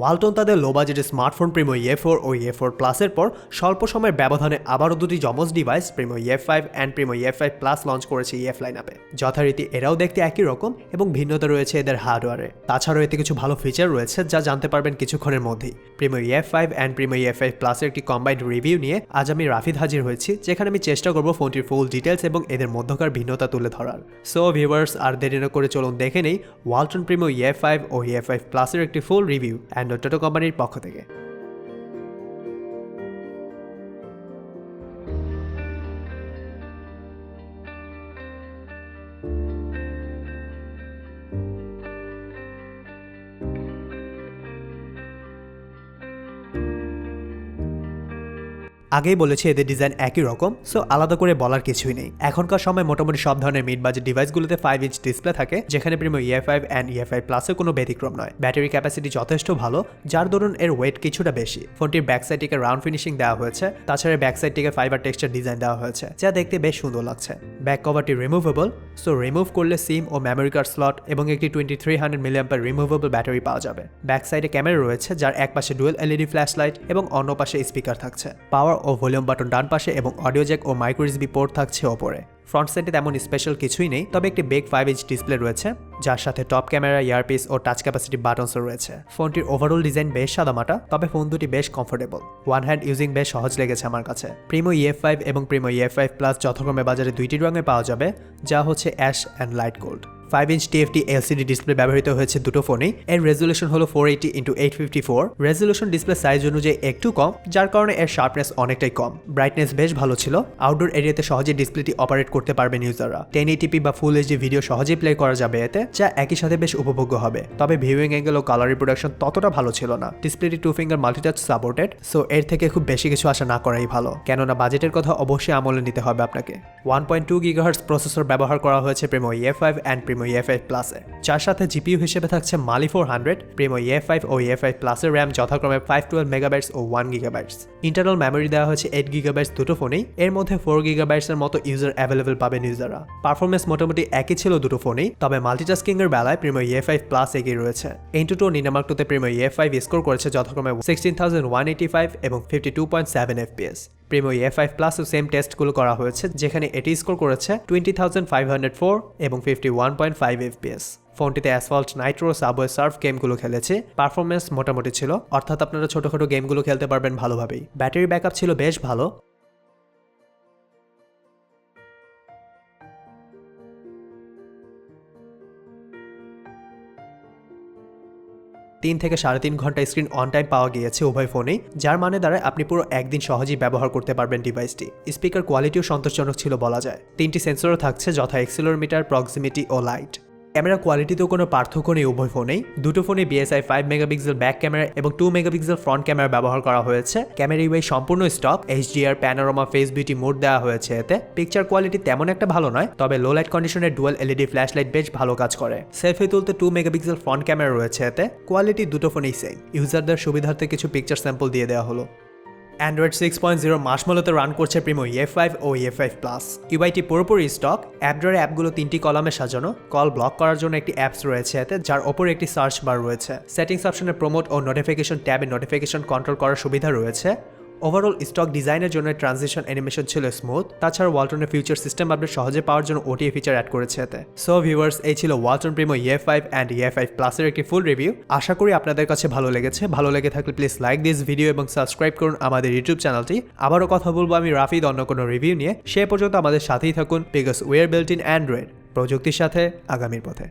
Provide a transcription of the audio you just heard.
ওয়ালটন তাদের লো বাজেটের স্মার্টফোন প্রিমো ইয়ে ফোর ও ইয়ে ফোর প্লাসের পর স্বল্প সময়ের ব্যবধানে আবারও দুটি জমজ ডিভাইস প্রিমো ইয়ে five and Primo E five plus launch করেছে ইএফ লাইন আপে যথারীতি এরাও দেখতে একই রকম এবং ভিন্নতা রয়েছে এদের হার্ডওয়্যারে। তাছাড়াও এতে কিছু ভালো ফিচার রয়েছে যা জানতে পারবেন কিছুক্ষণের মধ্যেই। Primo E five and Primo E five প্লাসের একটি কম্বাইন্ড রিভিউ নিয়ে আজ আমি রাফিদ হাজির হয়েছি, যেখানে আমি চেষ্টা করব ফোনটির ফুল ডিটেলস এবং এদের মধ্যকার ভিন্নতা তুলে ধরার। সো ভিউয়ার্স আর দেরি না করে চলুন দেখে নেই, ওয়ালটন প্রিমো ইয়ে ফাইভ ও ইয়ে ফাইভ প্লাসের একটি ফুল রিভিউ অ্যান্ড্রয়েড টোটো কোম্পানির পক্ষ থেকে। আগেই বলেছি এদের ডিজাইন একই রকম সো আলাদা করে বলার কিছুই নেই। এখনকার সময় মোটামুটি সব ধরনের মিড বাজেট ডিভাইসগুলোতে ফাইভ ইঞ্চ ডিসপ্লে থাকে, যেখানে প্রিমো ইয়ে ফাইভ অ্যান্ড ইয়ে ফাইভ প্লাসের কোনো ব্যতিক্রম নয়। ব্যাটারি ক্যাপাসিটি যথেষ্ট ভালো, যার দরুন এর ওয়েট কিছুটা বেশি। ফোনটির ব্যাক সাইডটিকে রাউন্ড ফিনিশিং দেওয়া হয়েছে, তাছাড়া ব্যাক সাইডটিকে ফাইবার টেক্সচার ডিজাইন দেওয়া হয়েছে, যা দেখতে বেশ সুন্দর লাগছে। ব্যাক কভারটি রিমুভেবল সো রিমুভ করলে সিম ও মেমোরি কার্ড স্লট এবং একটি twenty three hundred milliampere removable battery পাওয়া যাবে। ব্যাক সাইডে ক্যামেরা রয়েছে, যার এক পাশে ডুয়েল এলইডি ফ্ল্যাশ লাইট এবং অন্য পাশে স্পিকার থাকছে। পাওয়ার ও ভলিউম বাটন ডান পাশে এবং অডিও জ্যাক ও মাইক্রো পোর্ট থাকছে ওপরে। ফ্রন্ট সাইডে তেমন স্পেশাল কিছুই নেই, তবে একটি বেগ ফাইভ ইঞ্চ ডিসপ্লে রয়েছে, যার সাথে টপ ক্যামেরা ইয়ারপিস ও টাচ ক্যাপাসিটি বাটনসও রয়েছে। ফোনটির ওভারঅল ডিজাইন বেশ সাদামাটা, তবে ফোন দুটি বেশ কমফোর্টেবল ওয়ান হ্যান্ড ইউজিং বেশ সহজ লেগেছে আমার কাছে। প্রিমো ইএফ ফাইভ এবং প্রিমো ইএফ ফাইভ প্লাস যথাক্রমে বাজারে দুইটি রঙে পাওয়া যাবে, যা হচ্ছে ash and light gold five inch TFT LCD display ব্যবহৃত হয়েছে দুটো ফোনেই। এর রেজুলেশন হলো four eighty into eight fifty four resolution display size অনুযায়ী একটু কম, যার কারণে এর শার্পনেস অনেকটাই কম। ব্রাইটনেস বেশ ভালো ছিল। আউটডোর এরিয়াতে সহজে ডিসপ্লেটি অপারেট করতে পারবেন ইউজাররা টেন এইটিপি বা ফুল এইচডি ভিডিও সহজেই প্লে করা যাবে এতে, যা একই সাথে বেশ উপভোগ্য হবে। তবে ভিউইং অ্যাঙ্গেল ও কালার রিপ্রোডাকশন ততটা ভালো ছিল না। ডিসপ্লেটি two finger multitouch supported so এর থেকে খুব বেশি কিছু আশা না করাই ভালো। কেননা বাজেটের কথা অবশ্যই আমলে নিতে হবে আপনাকে। One point two gigahertz processor ব্যবহার করা হয়েছে Primo E five and Primo E five প্লাসে যার সাথে জিপিইউ হিসেবে থাকছে মালি four hundred Primo E five ও ইয়ে ফাইভ প্লাসের র্যাম যথাক্রমে ফাইভ টুয়েলভ মেগাবাইটস ও ওয়ান গিগাবাইটস ইন্টারনাল মেমোরি দেওয়া হয়েছে এইট গিগাবাইটস দুটো ফোনেই এর মধ্যে ফোর গিগাবাইটসের মতো ইউজার অ্যাভেলেবল পাবেন ইউজাররা পারফরমেন্স মোটামুটি একই ছিল দুটো ফোনেই তবে মাল্টিটাস্কিং এর বেলায় প্রিমো ইয়ে ফাইভ প্লাস এগিয়ে রয়েছে। ইন্টু নিনামার্ক টুতে প্রিমো ইয়ে ফাইভ স্কোর করেছে যথাক্রমে sixteen thousand one eighty five এবং fifty two point seven FPS Primo E five প্লাসও same টেস্টগুলো করা হয়েছে, যেখানে এটি স্কোর করেছে twenty thousand five hundred four এবং fifty one point five FPS ফোনটিতে অ্যাসফল্ট নাইট্রো সাবওয়ে সার্ফ গেমগুলো খেলেছে। পারফরমেন্স মোটামুটি ছিল। অর্থাৎ আপনারা ছোটোখাটো গেমগুলো খেলতে পারবেন ভালোভাবেই। ব্যাটারি ব্যাকআপ ছিল বেশ ভালো। তিন থেকে সাড়ে তিন ঘণ্টা স্ক্রিন অন টাইম পাওয়া গিয়েছে উভয় ফোনেই, যার মানে দ্বারা আপনি পুরো একদিন সহজেই ব্যবহার করতে পারবেন ডিভাইসটি স্পিকার কোয়ালিটিও সন্তোষজনক ছিল বলা যায়। তিনটি সেন্সরও থাকছে, যথা এক্সিলোমিটার প্রক্সিমিটি ও লাইট ক্যামেরা কোয়ালিটিতেও কোনো পার্থক্য নেই, উভয় ফোনেই। দুটো ফোনে BSI five megapixel back camera এবং টু মেগাপিক্সেল ফ্রন্ট ক্যামেরা ব্যবহার করা হয়েছে। ক্যামেরা ইউআই সম্পূর্ণ stock HDR panorama face beauty mode দেওয়া হয়েছে এতে। পিকচার কোয়ালিটি তেমন একটা ভালো নয়, তবে লো লাইট কন্ডিশনের ডুয়াল এলইডি ফ্ল্যাশ লাইট বেশ ভালো কাজ করে। সেলফি তুলতে টু মেগাপিক্সেল ফ্রন্ট ক্যামেরা রয়েছে এতে। কোয়ালিটি দুটো ফোনেই সেম ইউজারদের সুবিধার্থে কিছু পিকচার স্যাম্পল দিয়ে দেওয়া হলো। অ্যান্ড্রয়েড সিক্স পয়েন্ট জিরো মাসমালোতে রান করছে প্রিমো ইয়ে ফাইভ ও ইয়ে ফাইভ প্লাস ইউআইটি পুরোপুরি স্টক অ্যাপড্রয়ের অ্যাপগুলো তিনটি কলামে সাজানো। কল ব্লক করার জন্য একটি অ্যাপস রয়েছে এতে, যার ওপর একটি সার্চ বার রয়েছে। সেটিংস অপশনে প্রমোট ও নোটিফিকেশন ট্যাবে নোটিফিকেশন কন্ট্রোল করার সুবিধা রয়েছে। ওভারঅল স্টক ডিজাইনের জন্য ট্রানজিশন অ্যানিমেশন ছিল স্মুথ তাছাড়া ওয়ালটনের ফিউচার সিস্টেম আপডেট সহজে পাওয়ার জন্য ওটিএ ফিচার অ্যাড করেছে এতে। সো ভিউয়ার্স এই ছিল Walton Primo E five and ইয়ে ফাইভ প্লাসের একটি ফুল রিভিউ আশা করি আপনাদের কাছে ভালো লেগেছে। ভালো লেগে থাকলে প্লিজ লাইক দিস ভিডিও এবং সাবস্ক্রাইব করুন আমাদের ইউটিউব চ্যানেলটি আবারও কথা বলব আমি রাফিদ অন্য কোনো রিভিউ নিয়ে। সে পর্যন্ত আমাদের সাথেই থাকুন because we're built in Android প্রযুক্তির সাথে আগামীর পথে।